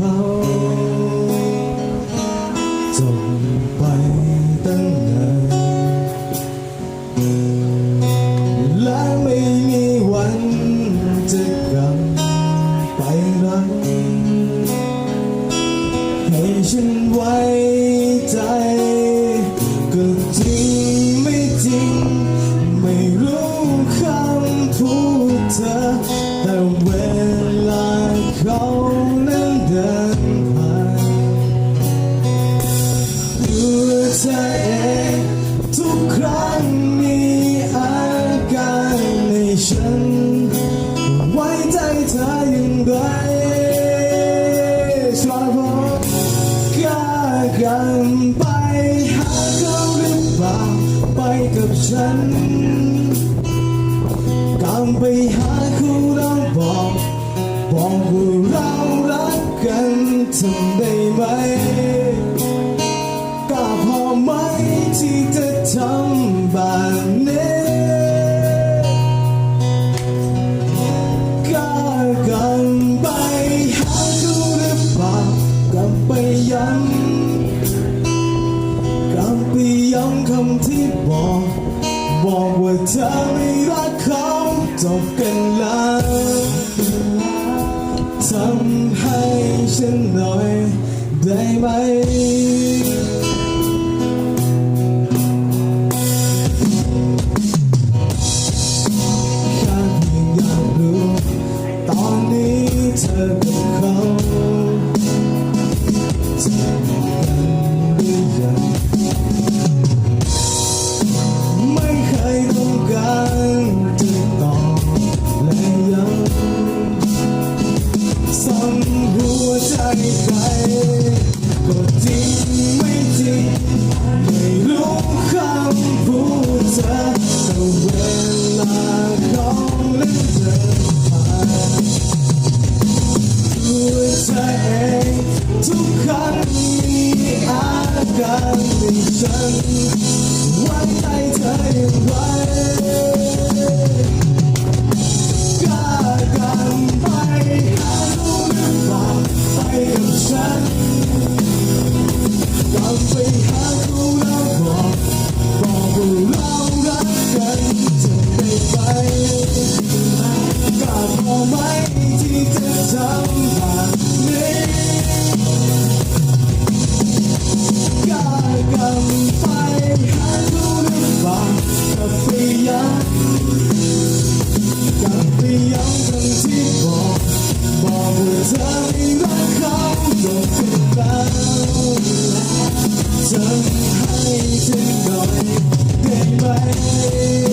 ขาจบไปตั้งนานและไม่มีวันจะกลับไปรักให้ฉันไว้ใจ หัวใจเองทุกครั้งมีอาการในฉัน ไว้ใจเธออย่างไรชวนผมกล้ากันไปหาเขาหรือเปล่าไปกับฉันกันไปหาเขาแล้วบอกบอกว่าเรารักกันทำได้ไหม จะทำแบบนี้กล้ากันไปหาเขาหรือเปล่ากลับไปย้ำกลับไปย้ำคำที่บอก บอกว่าเธอไม่รักเขาจบกันแล้วทำให้ฉันหน่อยได้ไหม อกับ การในฉันไว้ใจเธออย่างไรกล้ากันไปหารู้หรือเปล่าไปกับฉันกลับไปหาเขาแล้วบอกบอกว่าเรารักกันจะได้ไปกล้าพอไหม เธอให้ฉันหน่อยได้ไหม